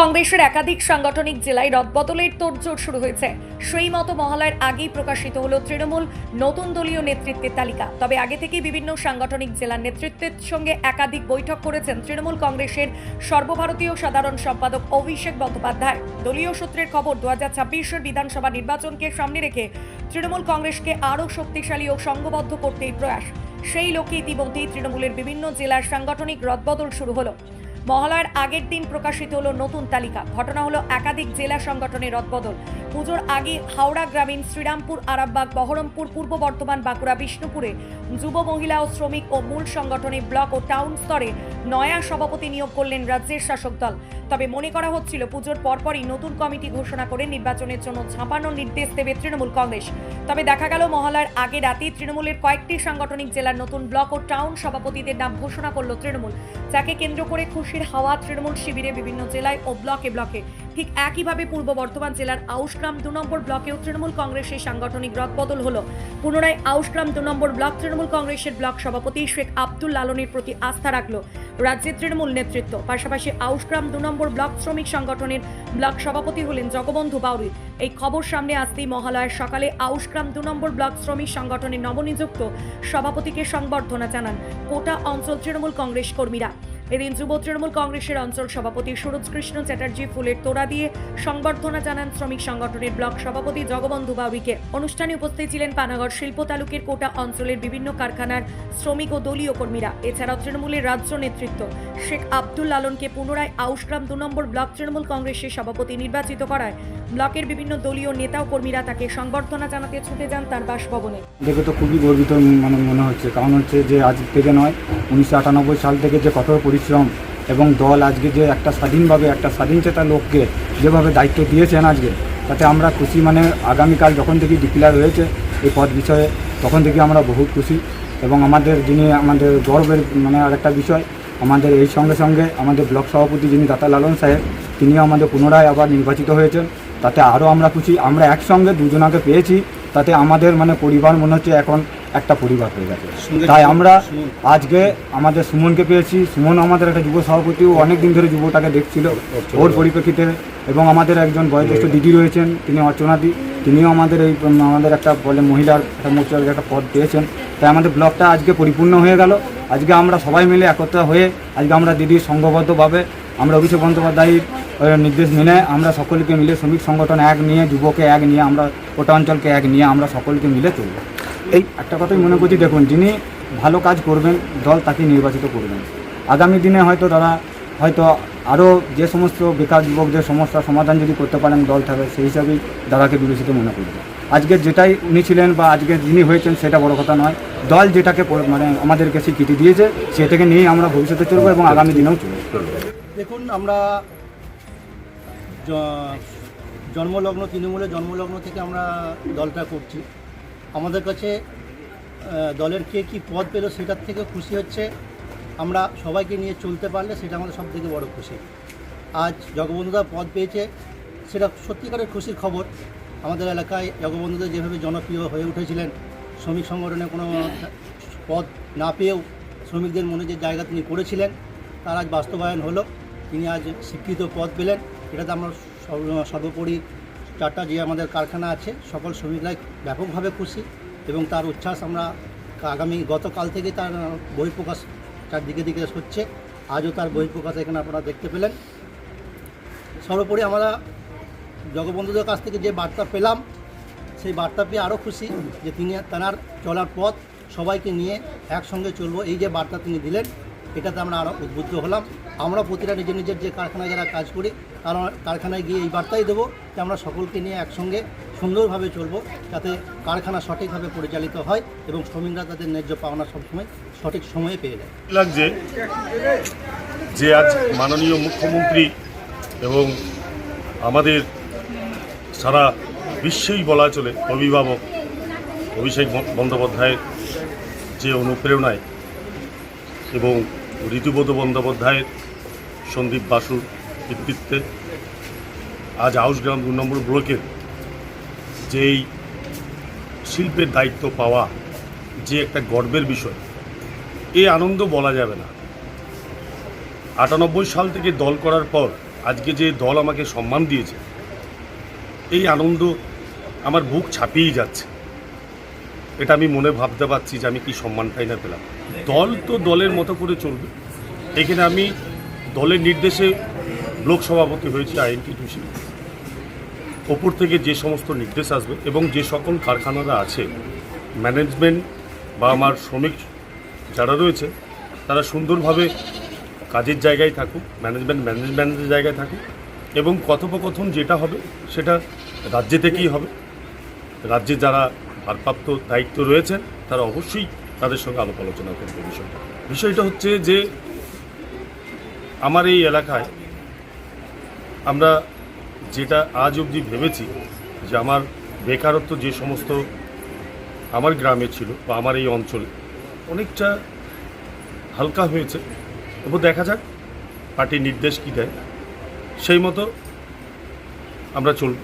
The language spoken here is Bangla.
কংগ্রেসের একাধিক সাংগঠনিক জেলায় রদবদলের তোড়জোড় শুরু হয়েছে। সেই মতো মহালয়ের আগেই প্রকাশিত হলো তৃণমূল নতুন দলীয় নেতৃত্বের তালিকা। তবে আগে থেকেই বিভিন্ন সাংগঠনিক জেলার নেতৃত্বের সঙ্গে একাধিক বৈঠক করেছেন তৃণমূল কংগ্রেসের সর্বভারতীয় সাধারণ সম্পাদক অভিষেক বন্দ্যোপাধ্যায়। দলীয় সূত্রের খবর দু হাজার বিধানসভা নির্বাচনকে সামনে রেখে তৃণমূল কংগ্রেসকে আরও শক্তিশালী ও সংঘবদ্ধ করতেই প্রয়াস। সেই লক্ষ্যে ইতিমধ্যেই তৃণমূলের বিভিন্ন জেলার সাংগঠনিক রদবদল শুরু হলো। মহালয়ার আগের দিন প্রকাশিত হলো নতুন তালিকা। ঘটনা হলো একাধিক জেলা সংগঠনের রদবদল। পুজোর আগে হাওড়া গ্রামীণ শ্রীরামপুর, আরামবাগ, বহরমপুর, পূর্ব বর্ধমান, বাঁকুড়া, বিষ্ণুপুরে যুব মহিলা ও শ্রমিক ও মূল সংগঠনে ব্লক ও টাউন স্তরে নয়া সভাপতি নিয়োগ করলেন রাজ্যের শাসক দল। তবে মনে করা হচ্ছিল পুজোর পরপরই নতুন কমিটি ঘোষণা করে নির্বাচনের জন্য ঝাঁপানোর নির্দেশ দেবে তৃণমূল কংগ্রেস। তবে দেখা গেল মহালয়ার আগে রাতেই তৃণমূলের কয়েকটি সাংগঠনিক জেলার নতুন ব্লক ও টাউন সভাপতিদের নাম ঘোষণা করল তৃণমূল, যাকে কেন্দ্র করে খুশির হাওয়া তৃণমূল শিবিরে বিভিন্ন জেলায় ও ব্লকে ব্লকে। ঠিক একইভাবে পূর্ব বর্ধমান জেলার আউশগ্রাম দু নম্বর ব্লকেও তৃণমূল কংগ্রেসের সাংগঠনিক রদবদল হল। পুনরায় আউশগ্রাম দু নম্বর ব্লক তৃণমূল কংগ্রেসের ব্লক সভাপতি শেখ আব্দুল লালনের প্রতি আস্থা রাখল রাজ্যের তৃণমূল নেতৃত্ব। পাশাপাশি আউশগ্রাম দু নম্বর ব্লক শ্রমিক সংগঠনের ব্লক সভাপতি হলেন জগবন্ধু বাউরি। এই খবর সামনে আসতেই মহালয়ার সকালে আউশগ্রাম দু নম্বর ব্লক শ্রমিক সংগঠনের নবনিযুক্ত সভাপতিকে সংবর্ধনা জানান কোটা অঞ্চল তৃণমূল কংগ্রেস কর্মীরা। এদিন যুব তৃণমূল কংগ্রেসের অঞ্চল সভাপতি সুরজ কৃষ্ণ চ্যাটার্জি ফুলের তোড়া দিয়ে সংবর্ধনা জানান শ্রমিক সংগঠনের ব্লক সভাপতি জগবন্ধু বাউরিকে। অনুষ্ঠানে উপস্থিত ছিলেন পানাগড় শিল্প তালুকের কোটা অঞ্চলের বিভিন্ন কারখানার শ্রমিক ও দলীয় কর্মীরা। এছাড়াও তৃণমূলের রাজ্য নেতৃত্ব শেখ আব্দুল লালনকে পুনরায় আউশগ্রাম দু নম্বর ব্লক তৃণমূল কংগ্রেসের সভাপতি নির্বাচিত করায়। ব্লকের বিভিন্ন দলীয় নেতা ও কর্মীরা তাকে সংবর্ধনা জানাতে ছুটে যান তার বাসভবনে। দেখে তো খুবই গর্বিত মানে মনে হচ্ছে। কারণ হচ্ছে যে আজ থেকে নয়, উনিশশো সাল থেকে যে কঠোর পরিশ্রম এবং দল আজকে যে একটা স্বাধীনভাবে, একটা স্বাধীন স্বাধীনচেতা লোককে যেভাবে দায়িত্ব দিয়েছেন আজকে, তাতে আমরা খুশি মানে আগামীকাল যখন থেকে ডিক্লেয়ার হয়েছে এই পদ বিষয়ে, তখন থেকে আমরা বহুত খুশি। এবং আমাদের যিনি আমাদের গর্বের মানে আরেকটা বিষয়, আমাদের এই সঙ্গে সঙ্গে আমাদের ব্লক সভাপতি যিনি দাতা লালন সাহেব, তিনিও আমাদের পুনরায় আবার নির্বাচিত হয়েছেন। তাতে আরও আমরা খুশি। আমরা একসঙ্গে দুজনাকে পেয়েছি। তাতে আমাদের মানে পরিবার মনে হচ্ছে এখন একটা পরিবার হয়ে গেছে। তাই আমরা আজকে আমাদের সুমনকে পেয়েছি। সুমন আমাদের একটা যুব সভাপতি ও অনেক দিন ধরে যুবটাকে দেখছিল ওর পরিপ্রেক্ষিতে। এবং আমাদের একজন বয়োজ্যেষ্ঠ দিদি রয়েছেন তিনি অর্চনাদি। তিনিও আমাদের এই আমাদের একটা বলে মহিলার একটা মোর্চার একটা পদ পেয়েছেন। তাই আমাদের ব্লকটা আজকে পরিপূর্ণ হয়ে গেল। আজকে আমরা সবাই মিলে একত্র হয়ে আজকে আমরা দিদির সংঘবদ্ধভাবে আমরা অভিষেক বন্দ্যোপাধ্যায়ের নির্দেশ মেনে আমরা সকলকে মিলে শ্রমিক সংগঠন এক নিয়ে যুবকে এক নিয়ে আমরা ওটা অঞ্চলকে এক নিয়ে আমরা সকলকে মিলে চলব। এই একটা কথাই মনে করছি, দেখুন, যিনি ভালো কাজ করবেন, দল তাকে নির্বাচিত করবেন। আগামী দিনে হয়তো তারা, হয়তো আরও যে সমস্ত বেকার যুবকদের সমস্যার সমাধান যদি করতে পারেন, দল থাকে সেই হিসাবেই দাদাকে বিবেচিত মনে করবে আজকে যেটাই উনি ছিলেন বা আজকে যিনি হয়েছেন, সেটা বড় কথা নয়। দল যেটাকে মানে আমাদেরকে স্বীকৃতি দিয়েছে, সেটাকে নিয়েই আমরা ভবিষ্যতে চলবো এবং আগামী দিনেও চলবো। দেখুন, আমরা জন্মলগ্ন তৃণমূলের জন্মলগ্ন থেকে আমরা দলটা করছি। আমাদের কাছে দলের কে কী পদ পেল সেটার থেকে খুশি হচ্ছে। আমরা সবাইকে নিয়ে চলতে পারলে সেটা আমাদের সব থেকে বড় খুশি। আজ জগবন্ধুদা পদ পেয়েছে, সেটা সত্যিকারের খুশির খবর। আমাদের এলাকায় জগবন্ধুদা যেভাবে জনপ্রিয় হয়ে উঠেছিলেন, শ্রমিক সংগঠনে কোনো পদ না পেয়েও শ্রমিকদের মনে যে জায়গা তিনি করেছিলেন, তার আজ বাস্তবায়ন হলো। তিনি আজ স্বীকৃত পদ পেলেন, এটাতে আমরা সর্বোপরি চারটা যে আমাদের কারখানা আছে, সকল শ্রমিকরাই ব্যাপকভাবে খুশি এবং তার উচ্ছ্বাস আমরা আগামী গতকাল থেকে তার বহিঃপ্রকাশ চারদিকে দিকে হচ্ছে আজও তার বহিঃপ্রকাশ এখানে আপনারা দেখতে পেলেন। সর্বোপরি আমরা জগবন্ধুদের কাছ থেকে যে বার্তা পেলাম, সেই বার্তা পেয়ে আরও খুশি যে তিনি তার চলার পথ সবাইকে নিয়ে একসঙ্গে চলবো। এই যে বার্তা তিনি দিলেন, এটাতে আমরা আরও উদ্বুদ্ধ হলাম। আমরা প্রতিটা নিজের নিজের যে কারখানায় যারা কাজ করি, তারা কারখানায় গিয়ে এই বার্তাই দেবো যে আমরা সকলকে নিয়ে একসঙ্গে সুন্দরভাবে চলবো, যাতে কারখানা সঠিকভাবে পরিচালিত হয় এবং শ্রমিকরা তাদের ন্যায্য পাওনা সবসময় সঠিক সময়ে পেয়ে যায়। লাগছে যে আজ মাননীয় মুখ্যমন্ত্রী এবং আমাদের সারা বিশ্বেই বলা চলে অভিভাবক অভিষেক বন্দ্যোপাধ্যায়ের যে অনুপ্রেরণায় এবং ঋতুব্রত বন্দ্যোপাধ্যায়ের সন্দীপ বাসুর কৃতিত্বে আজ হাউসগ্রাম দু নম্বর ব্লকের যেই শিল্পের দায়িত্ব পাওয়া যে একটা গর্বের বিষয় এই আনন্দ বলা যাবে না। আটানব্বই সাল থেকে দল করার পর আজকে যে দল আমাকে সম্মান দিয়েছে, এই আনন্দ আমার বুক ছাপিয়েই যাচ্ছে। এটা আমি মনে ভাবতে পারছি যে আমি কি সম্মানটাই না পেলাম। দল তো দলের মতো করে চলবে। এখানে আমি দলের নির্দেশে ব্লক সভাপতি হয়েছি আইএনটিটিউসি ওপর থেকে যে সমস্ত নির্দেশ আসবে এবং যে সকল কারখানারা আছে, ম্যানেজমেন্ট বা আমার শ্রমিক যারা রয়েছে, তারা সুন্দরভাবে কাজের জায়গায় থাকুক, ম্যানেজমেন্ট ম্যানেজমেন্টের জায়গায় থাকুক এবং কথোপকথন যেটা হবে সেটা রাজ্যে থেকেই হবে। রাজ্যে যারা ভারপ্রাপ্ত দায়িত্ব রয়েছেন, তারা অবশ্যই তাদের সঙ্গে আলাপ আলোচনা করবে বিষয়টা। বিষয়টা হচ্ছে যে আমার এই এলাকায় আমরা যেটা আজ অবধি ভেবেছি যে আমার বেকারত্ব যে সমস্ত আমার গ্রামে ছিল বা আমার এই অঞ্চলে, অনেকটা হালকা হয়েছে। তবু দেখা যাক পার্টির নির্দেশ কী দেয়। সেই মতো আমরা চলব।